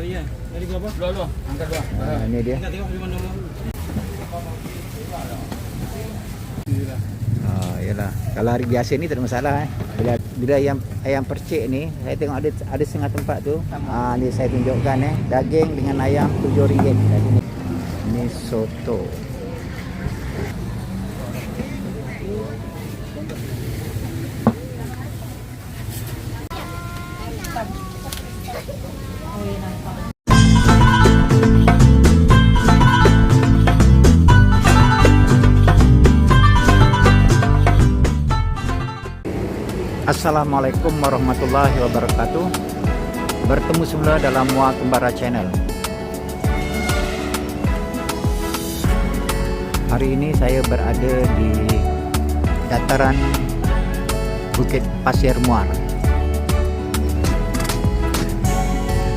lari kan. Lari ke apa? Luar luar. Angkat luar. Ah, ini dia. Angkat tengok mana. Oh, yalah. Kalau hari biasa ni tak ada masalah eh. Bila bila ayam ayam percik ni, saya tengok ada ada setengah tempat tu. Ah ni saya tunjukkan eh. Daging dengan ayam RM7 kat sini. Ni soto. Assalamualaikum warahmatullahi wabarakatuh. Bertemu semula dalam Mua Kembara Channel. Hari ini saya berada di dataran Bukit Pasir Muar.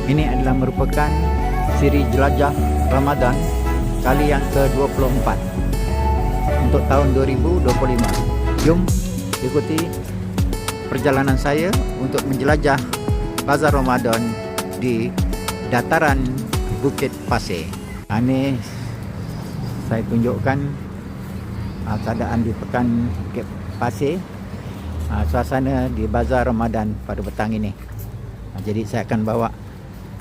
Ini adalah merupakan siri jelajah Ramadan kali yang ke-24 untuk tahun 2025. Jom ikuti perjalanan saya untuk menjelajah Bazar Ramadan di dataran Bukit Pasir. Ini saya tunjukkan uh, keadaan di pekan Bukit Pasir. Uh, suasana di Bazar Ramadan pada petang ini. Uh, jadi saya akan bawa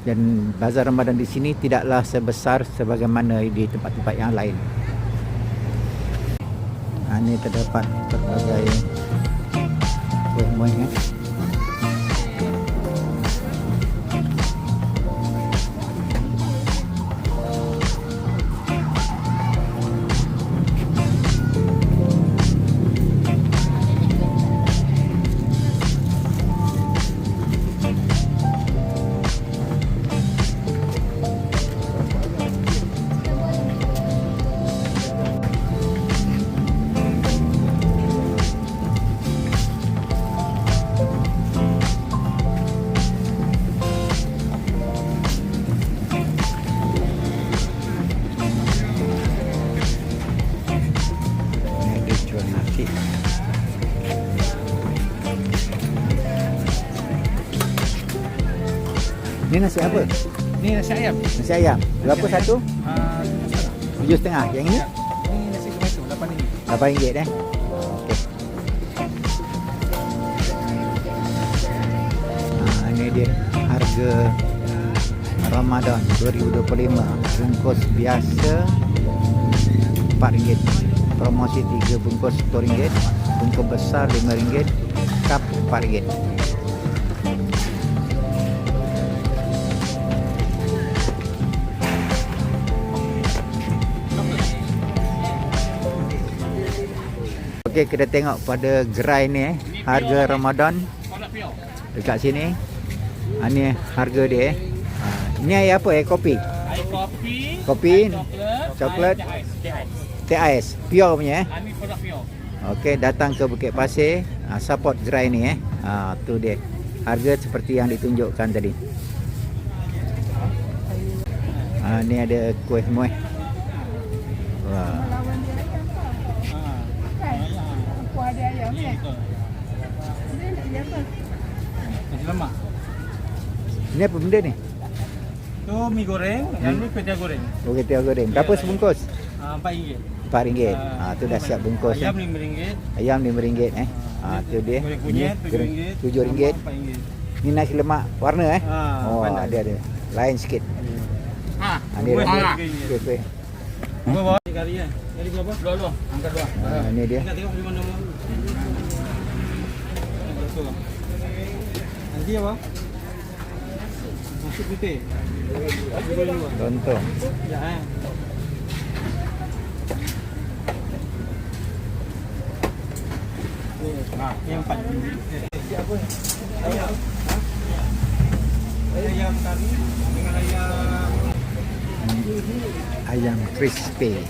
dan Bazar Ramadan di sini tidaklah sebesar sebagaimana di tempat-tempat yang lain. Ini terdapat berbagai kuih-kuih eh. Ini nasi apa? Ni nasi ayam. Nasi ayam. Berapa Nasi satu? Ah, Tujuh setengah. Yang ini? Ni nasi tomato 8 ringgit. Lapan ringgit eh. Okey. Ha, ini dia harga Ramadan 2025. Bungkus biasa RM4. Promosi 3 bungkus RM10. Bungkus besar RM5. Kap RM4. Okey, kita tengok pada gerai ni eh. Harga Ramadan dekat sini. Ha, ni harga dia eh. Ha, ini air apa eh? Kopi. Air kopi. Kopi, Coklat. Teh ais. Pure punya eh. Kami produk piau. Okey, datang ke Bukit Pasir. Ha, support gerai ni eh. Ha, tu dia. Harga seperti yang ditunjukkan tadi. Ha, ni ada kuih muih. Wah. Aku ada ayam ni. Dia nak beli apa? Lemak. Ini apa benda ni? Tu mi goreng, yang ni kuih goreng. Bukit Tiaw goreng. Berapa Ya. sebungkus? Ah, RM4. RM4. Ha, tu dah siap bungkus. Ayam eh. RM5. Ayam RM5 eh. Ha, tu dia. Goreng kunyit RM7. RM7. RM4. Ni nasi lemak warna eh. Ha, oh, pandai. ada ada. Lain sikit. Ha, dia kuih ada. RM2. Kuih kuih. Gua bawa kali kan. Kali berapa? Luar luar. Angkat luar. Ha, ni dia. Angkat tengok di mana luar. Betul. Apa? Nasi putih. Lontong. Ya eh. Yang empat. Siapa? Ayam. Ha? Ayam kari dengan ayam Ayam crispy.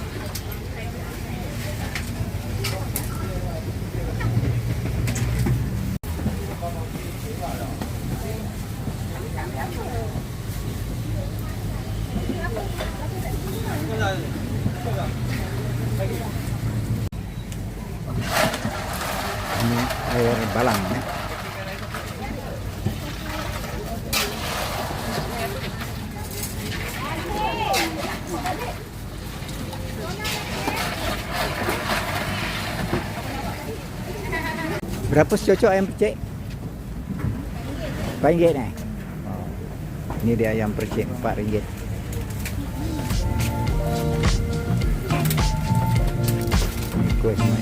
Ini air balang ya. Berapa secocok ayam percik? RM4 eh? Oh. Ini dia ayam percik RM4. Kuih semua.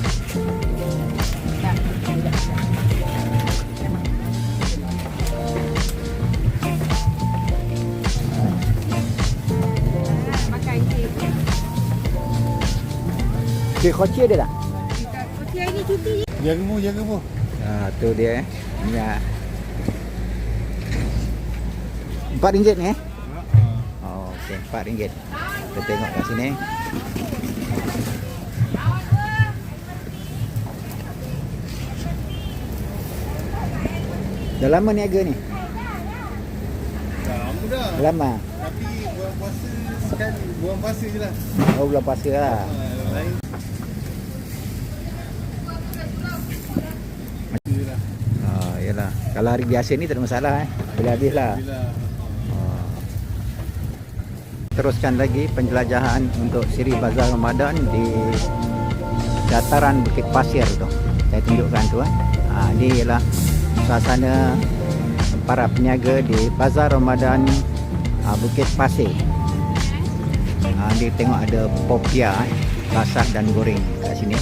Makan cake. Kuih koci ada tak? Okey, hari ni cuti je. Jaga mu, jaga mu. Ah, tu dia eh. Minyak. RM4 ni eh? Oh, okey, RM4. Kita tengok kat sini. Dah lama niaga ni? Lama dah. Dah lama? Tapi buang puasa sekali. Buang puasa je lah. Oh, bulan puasa lah. Ah, Lain. Je lah. Oh, yalah. Kalau hari biasa ni tak ada masalah eh. Boleh habis lah. Bila Oh. Teruskan lagi penjelajahan untuk Siri Bazar Ramadan di dataran Bukit Pasir tu. Saya tunjukkan tu eh. Ha, ini ialah suasana para peniaga di Bazar Ramadan ha, Bukit Pasir. Ha, dia tengok ada popia eh, basah dan goreng kat sini.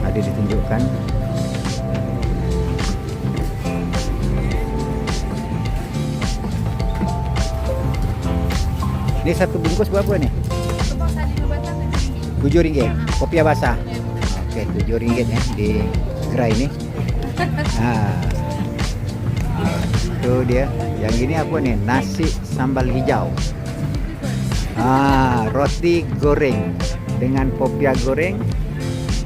Ada ditunjukkan. Ni satu bungkus berapa ni? Berbatang dengan RM7. RM7. Popia basah. Okey, RM7 ya di gerai ni. Ha. Tu dia. Yang ini apa ni? Nasi sambal hijau. Ah, roti goreng dengan popia goreng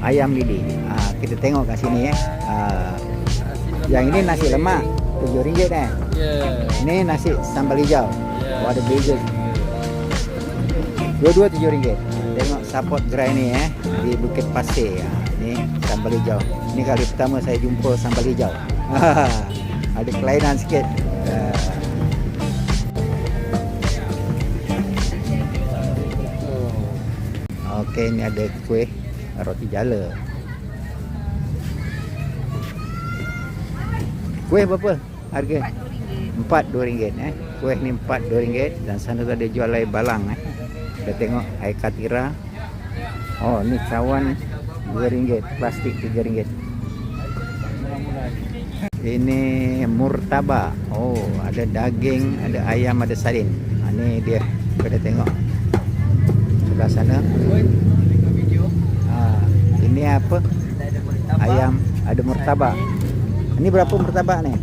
ayam lidi. Ah, kita tengok kat sini eh. Ah, yang ini nasi lemak RM7 eh. Ya. Ini nasi sambal hijau. Oh, ada beza. Dua-dua tujuh ringgit. Tengok support gerai ni eh di Bukit Pasir. Ha, ni sambal hijau. Ni kali pertama saya jumpa sambal hijau. ada kelainan sikit. Ha. Okey, ni ada kuih roti jala. Kuih berapa harga? RM4. Empat dua ringgit eh. Kuih ni empat dua ringgit dan sana tu ada jual air balang eh. Kita tengok air katira. Oh ni cawan dua ringgit, plastik tiga ringgit. Ini murtabak. Oh ada daging, ada ayam, ada salin. Ha, ni dia kita tengok sebelah sana. Ha, ini apa? Ayam, ada murtabak. Ini berapa murtabak ni?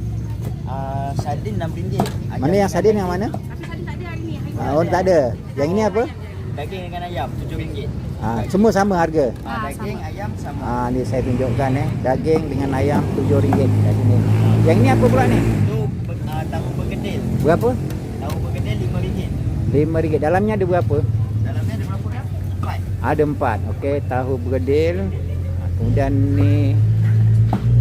Uh, sardin RM6. Ayam Mana yang sardin yang mana? Tapi salin tak ada hari ni. Hari Ah, oh tak ada. Yang ini apa? Daging dengan ayam RM7. Ah, semua sama harga. Uh, Ah, daging, sama. ayam sama. Ah, ni saya tunjukkan eh. Daging dengan ayam RM7 kat sini. Yang ini apa pula ni? Itu uh, tahu bergedil. Berapa? Tahu bergedil RM5. RM5. Dalamnya ada berapa? Dalamnya ada berapa dah? Empat. Ada empat. Okey, tahu bergedil. Ah, Kemudian ni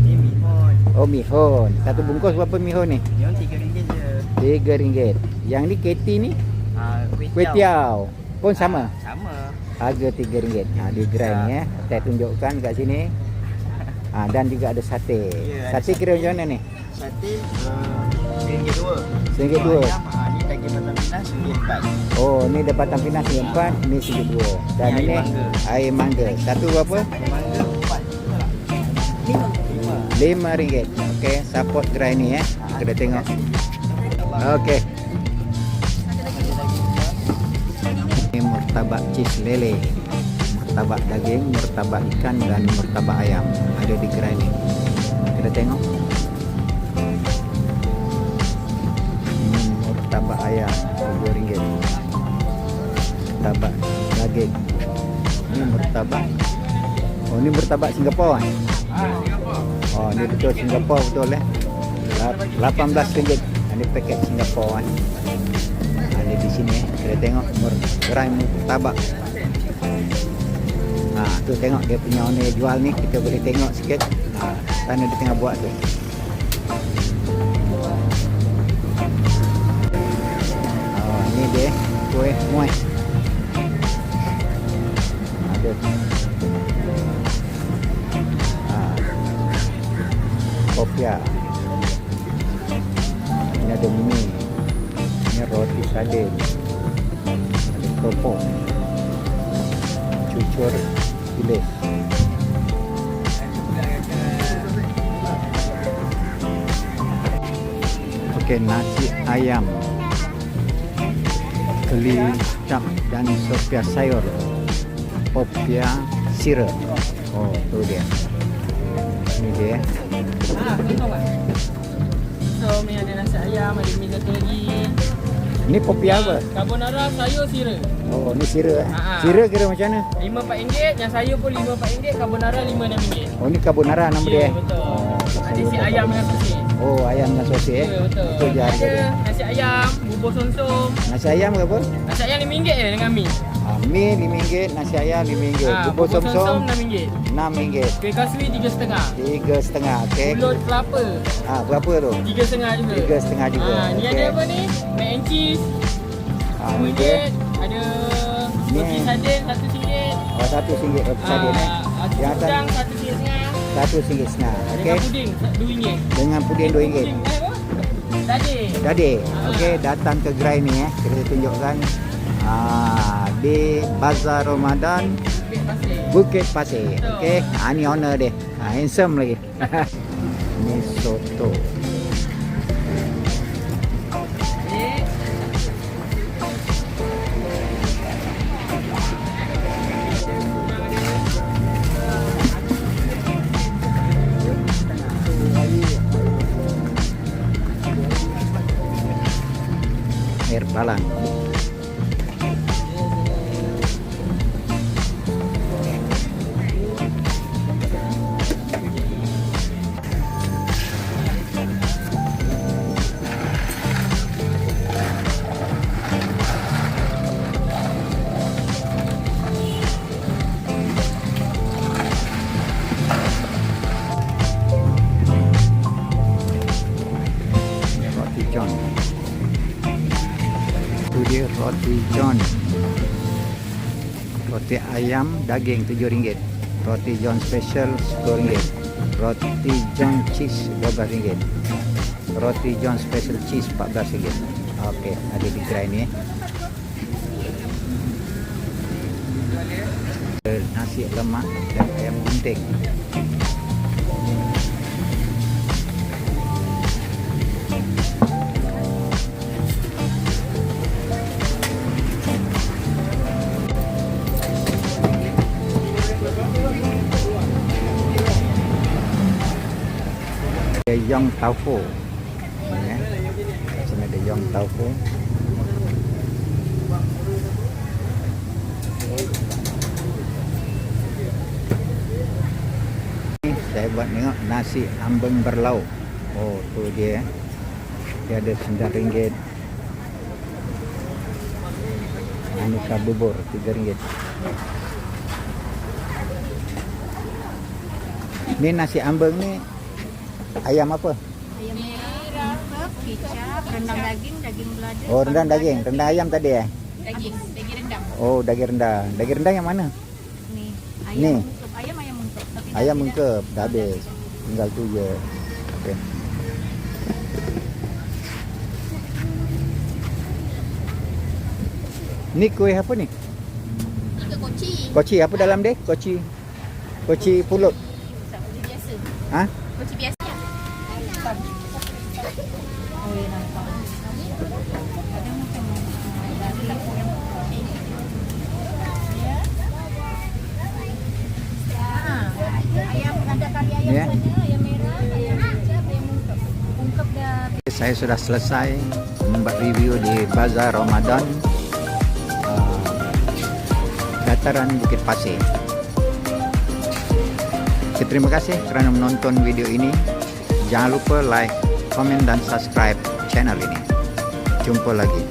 Ini mihon. oh mihon. Satu bungkus berapa mihon ni? Mihon RM3 je. RM3. Yang ni keti ni Uh, kuih kuih tiaw. Pun sama. Ah, sama. Harga RM3. Ha, di gerai ni eh. Saya tunjukkan kat sini. Ha, dan juga ada sate. Ya, ada sate kira macam mana ni? Sate uh, RM1 dua. RM1 dua. Ayam, uh, ni daging batang pinas RM4. Oh, ni ada batang pinas yang empat, ni segi dua. Dan Ni ini air mangga. air mangga. Satu berapa? Mangga empat. Lima. Lima. Lima ringgit. Okey, support gerai ni eh. Kita tengok. Okey. Ini murtabak cheese lele. Murtabak daging, murtabak ikan dan murtabak ayam ada di gerai ni. Kita tengok. Ini murtabak ayam dua ringgit. Murtabak daging. Ini murtabak. Oh, ini murtabak Singapura eh? Oh, ni betul Singapura betul eh. Lap- RM18. Ini paket Singapura eh sini eh. Kita tengok umur gerai tabak. Ha, tu tengok dia punya owner yang jual ni. Kita boleh tengok sikit. Ha, tanah dia tengah buat tu. Oh, ni dia. Kuih muai. Ada tu. Ha, kopiak. Ini ada mie. Ini roti sardin. Ada keropok. Cucur bilis. Okey, nasi ayam. Keli cap dan sopia sayur. Popia sira. Oh, tu dia. Ini dia. Ah, tahu tak? So, mi ada nasi ayam, ada mi satu Ini popia apa? Carbonara sayur sira. Oh, ni sira. eh? Ah, ah. Sira kira macam mana? RM5-4, yang sayur pun RM5-4, carbonara RM5-6. Oh, ni carbonara nama dia. Ya, eh? betul. Oh, Ada si ayam dengan sosis. Oh, ayam dengan sosis eh. Ya, betul. Itu je harga dia. nasi ayam, bubur somsom. Nasi ayam ke apa? Nasi ayam RM5 je dengan mi. Ah, mi RM5, nasi ayam RM5. Ah, Bubur somsom RM6. RM6. Kuih kaswi RM3.5. Tiga setengah, okey. Pulut kelapa Ah, berapa tu? RM3.5 juga. Tiga setengah juga. Ah, ni Okey. ada apa ni? Mac and cheese. Ni dia. RM2. Ada roti sardin RM1. Oh, satu singgit roti sardin eh. Yang atas udang RM1.5. satu singgit setengah. Okey. Dengan puding RM2. Dengan puding RM2. Puding eh, apa? Daging. Jadi, Ah. okey datang ke gerai ni eh. Kita tunjukkan ah di Bazar Ramadan Bukit pasir. Pasir. Okey, ha ni owner dia. Ha handsome lagi. ni soto. Air balang. Roti John. Roti ayam daging RM7. Roti John special RM10. Roti John cheese RM12. Roti John special cheese RM14. Okey, ada di gerai ni. Nasi lemak dan ayam gunting. Yong Tau Fu. Ni eh. Kat sini ada Yong Tau Fu. Ni Saya buat tengok nasi ambeng berlauk. Oh, tu dia. eh. Dia ada RM9. Aneka bubur RM3. Ni nasi ambeng ni ayam apa? Ayam merah, kicap, rendang daging, daging belada. Oh, rendang daging. Rendang ayam tadi eh? Daging, daging rendang. Oh, daging rendang. Daging rendang yang mana? Ni, Ni. ayam mungkep, ayam ayam mungkep. Tapi Ayam beda. mengkep. Dah habis. Tinggal tu je. Okey. Ni kuih apa ni? Koci. Koci apa dalam dia? Koci. Koci pulut. Tak, Koci biasa. Ha? Koci biasa. Dah Saya sudah selesai membuat review di Bazar Ramadan uh, Dataran Bukit Pasir. Okay, terima kasih kerana menonton video ini. Jangan lupa like, komen dan subscribe channel ini. Jumpa lagi.